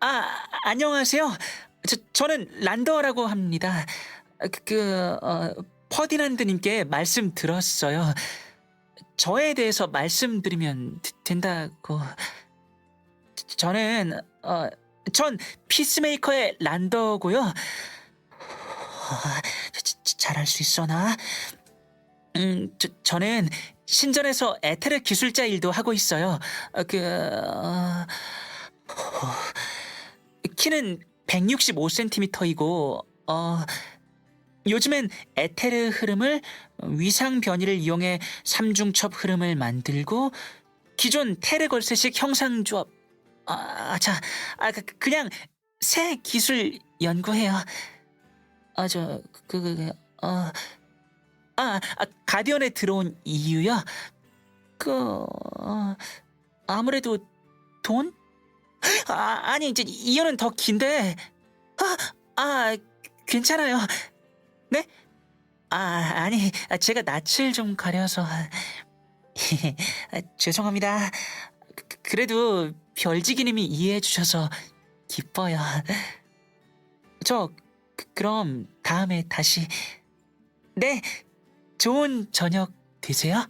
아, 안녕하세요. 저, 저는 란더라고 합니다. 그, 그 어, 퍼디난드님께 말씀 들었어요. 저에 대해서 말씀드리면 드- 된다고. 저- 저는, 어, 전 피스메이커의 란더고요. 어, 잘할 수 있어나? 음, 저, 저는 신전에서 에테르 기술자 일도 하고 있어요. 어, 그, 어, 키는 165cm이고, 어, 요즘엔 에테르 흐름을 위상 변이를 이용해 삼중첩 흐름을 만들고, 기존 테르걸셋식 형상 조합, 아, 자, 아, 그, 그냥 새 기술 연구해요. 아, 저, 그, 그, 그, 어, 아, 아, 가디언에 들어온 이유요? 그, 어, 아무래도 돈? 아, 아니, 이제 이유는 더 긴데. 아, 아, 괜찮아요. 네? 아, 아니, 제가 낯을 좀 가려서. 아, 죄송합니다. 그- 그래도 별지기님이 이해해 주셔서 기뻐요. 저, 그- 그럼 다음에 다시. 네, 좋은 저녁 되세요.